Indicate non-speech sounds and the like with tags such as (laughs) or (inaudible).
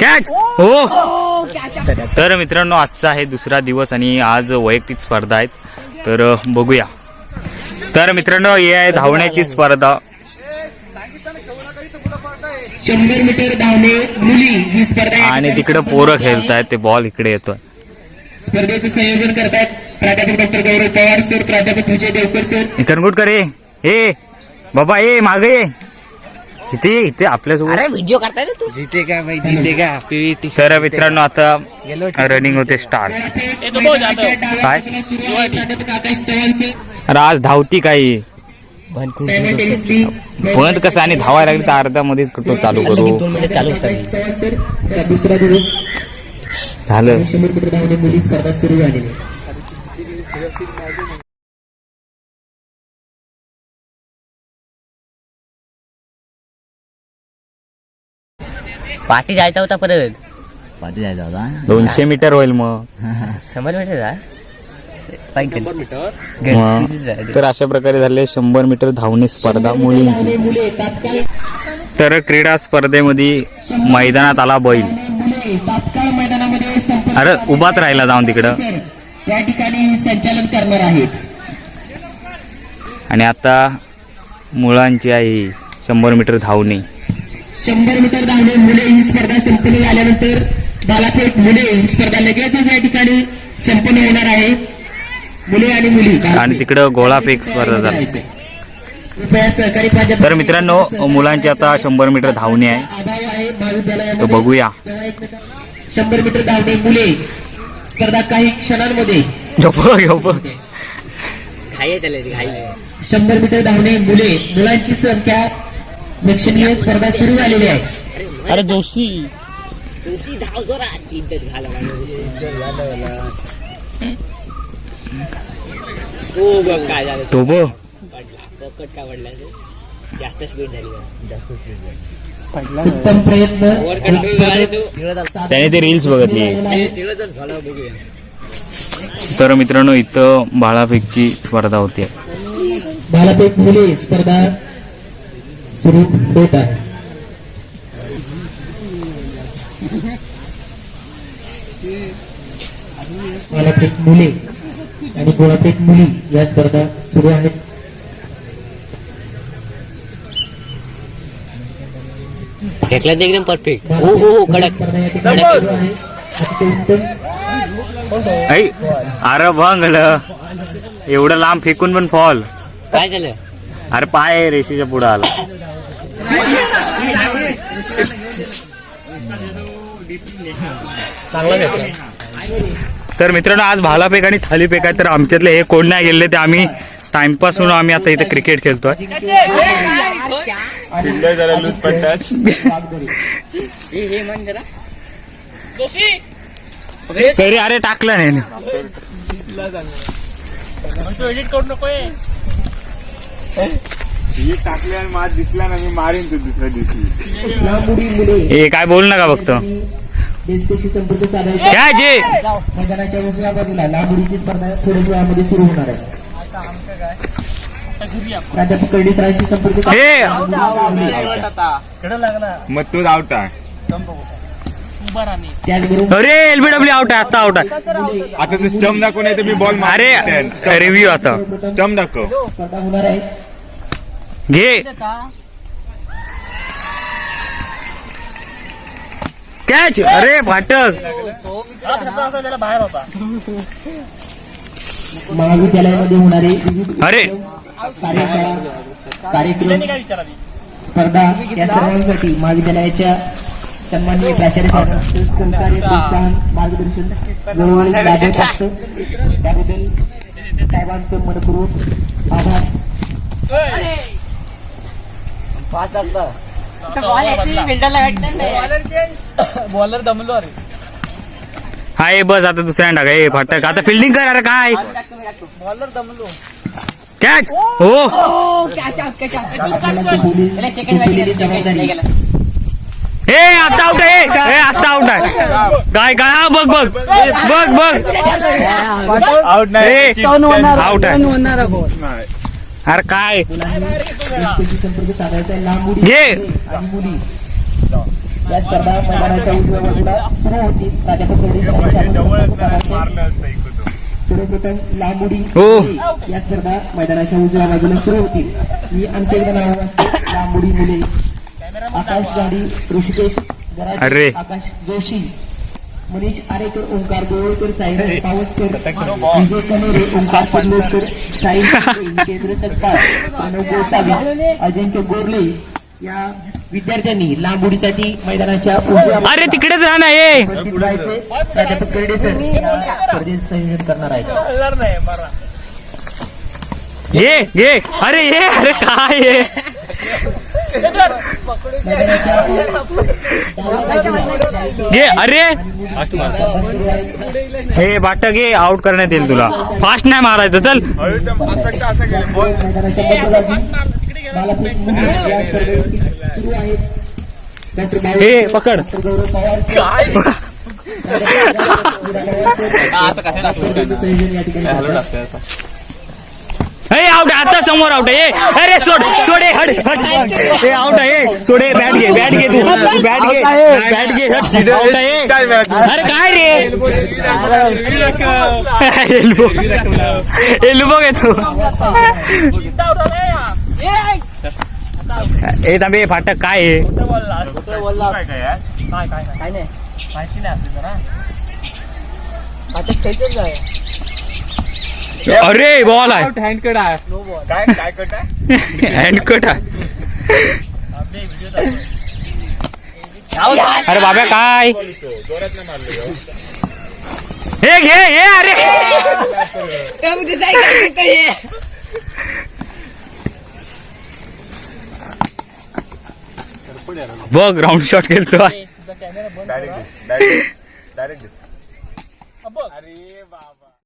Catch हो! तर मित्रांनो आजचा आहे दुसरा दिवस आणि आज वैयक्तिक स्पर्धा आहेत. तर बघूया. तर मित्रांनो ही आहे धावण्याची स्पर्धा. शंभर मीटर धावणे मुली ही स्पर्धा आणि तिकडे पोरं. खेळतायत ते बॉल इकडे येतोय. स्पर्धेचं संयोजन करतात प्राध्यापक डॉक्टर गौरव पवार सर प्राध्यापक विजय देवकर सर. करंगुटकर ए ए बाबा ए मागे ये. इथे ये, इथे आपल्यासोबत. अरे व्हिडिओ करताय तू? जिते का भाई जिते का? (laughs) तर मित्रांनो आता रनिंग होते स्टार्ट काय? सर अरे आज धावती काही बंद कसं आणि धावायला लागली तर अर्ध्या मध्येच कुठं चालू करू? दोन मिनिट चालू होतात. सर दुसरा दिवस झालं. शंभर मीटर धावणे मुली स्पर्धा सुरू झालेली. पाठी जायचा होता परत. पाठी जायचा होता? दोनशे मीटर होईल मग. शंभर मीटर जा. मग. तर अशा प्रकारे झाले शंभर मीटर धावणे स्पर्धा मुलींची. तर क्रीडा स्पर्धेमध्ये मैदानात आला बैल. मुले तात्काळ मैदानामध्ये संपर्क अरे उभाच राहिला जाऊन तिकडं. सर या ठिकाणी संचालन करणार आहेत. आणि आता मुलांची आहे शंभर मीटर धावणे. शंभर मीटर धावणे मुले ही स्पर्धा संपन्न झाल्यानंतर भालाफेक मुले ही स्पर्धा लगेचच या ठिकाणी संपन्न होणार आहे. मुले आणि मुली. आणि तिकडं गोळाफेक स्पर्धा झाली. तर मित्रांनो मुलांची आता शंभर मीटर धावणे आहे. महाविद्यालयामध्ये. बघूया. शंभर मीटर धावणे मुले. स्पर्धा काही क्षणांमध्ये. शंभर मीटर धावणे मुले. मुलांची संख्या लक्षणीय स्पर्धा सुरू झालेली आहे. अरे जोशी. जोशी धाव जोरात. इज्जत घाला बघ काय झालं तो? बघ. पडला. पकड का पडला तो? जास्त स्पीड झाली? उत्तम प्रयत्न. त्याने ते रील्स बघितली. तर झालं बघूया. तर मित्रांनो इथं भालाफेकची स्पर्धा होते भालाफेक मुले स्पर्धा सुरू होत आहे. भालाफेक मुले आणि गोळाफेक मुली या स्पर्धा सुरू आहेत. फेकला ते एकदम परफेक्ट हो हो हो कडक ऐ अरे भंगल. एवढं लांब फेकून पण फॉल काय झालं? अरे पाय रेषेच्या पुढे आला. तर मित्रांनो आज भालाफेक आणि थालीफेक आहे तर आमच्यातले हे कोण नाही गेले ते आम्ही टाइमपास म्हणून आम्ही आता इथे क्रिकेट खेळतोय. हे तरी अरे टाकलं नाही. टाकले आणि माझ दिसला ना मी मारीन तू दुसऱ्या दिवशी. हे काय बोल नका फक्त. देशपेशी संपर्क साधायचा काय जे? मैदानाच्या उजव्या बाजूला लांबुडीची स्पर्धा थोड्याच वेळामध्ये सुरू होणार आहे. प्राध्यापक कर्णिकरांशी संपर्क हे मग तो आउट अरे एलबीडब्ल्यू आउट आहे आता आउट आहे. आता तू स्टम्प दाखव नाही तर मी बॉल अरे रिव्ह्यू आता. स्टम्प दाखव. स्पर्धा होणार आहे. घे. कॅच. अरे फाटक. महाविद्यालयामध्ये होणारे विविध अरे. कार्यशाळा कार्यक्रम स्पर्धा या सर्वांसाठी महाविद्यालयाच्या सन्माननीय प्राचार्य सहकार्य प्रोत्साहन मार्गदर्शन वेळोवेळी लाभत असतं त्याबद्दल साहेबांचं मनपूर्वक आभार. हा ए बस आता दुसऱ्या टाका ए फाटक. आता फिल्डिंग कर अरे काय? कॅच हो. आपल्याला बोली दिलेली जबाबदारी ए आता आउट आहे. ए आता आउट आहे. काय काय? हा बघ बघ. बघ बघ. आउट ए, out आहे. अरे काय घे. आणि मुली या स्पर्धा मैदानाच्या उजव्या बाजूला सुरू. सर्वप्रथम लांब उडी हो. मुले या स्पर्धा मैदानाच्या उजव्या बाजूला सुरू होतील मी आणखी एकदा नाव वाचतो लांब उडी मुले आकाश गाडी ऋषिकेश गराडे, अरे. आकाश जोशी मनीष आरेकर ओंकार गोवळकर साईराज पावसकर विजय कनेरे ओंकार पडलोकर साई केंद्र सरकार प्रणव गोसावी अजिंक्य गोरले या विद्यार्थ्यांनी लांब उडीसाठी मैदानाच्या अरे तिकडेच राहा ना ये उपस्थित व्हायचे प्राध्यापक कर्डे सर या स्पर्धेत संयोजन करणार आहेत. घे घे अरे ये अरे काय घे अरे! हे बाट घे आउट करण्यात येईल तुला. फास्ट नाही मारायचं चल. हे पकड. काय हे आउट आता समोर आउट आहे. ए, अरे सोड सोड ए, हट हट. हे आउट आहे सोड ए, बॅट घे बॅट घे तू. तू बॅट घे बॅट घे हट. out आहे. अरे काय रे? एल्बो. एल्बो घेतो ए तांबे फाटक काय आहे? अरे बॉल आहे. हँडकड आहे. काय काय कट आहे? (laughs) हँडकट आहे. अरे बाबा काय? हे घे हे अरे. बघ राऊंड शॉट खेळतो डायरेक्ट डायरेक्ट डायरेक्ट अरे बाबा.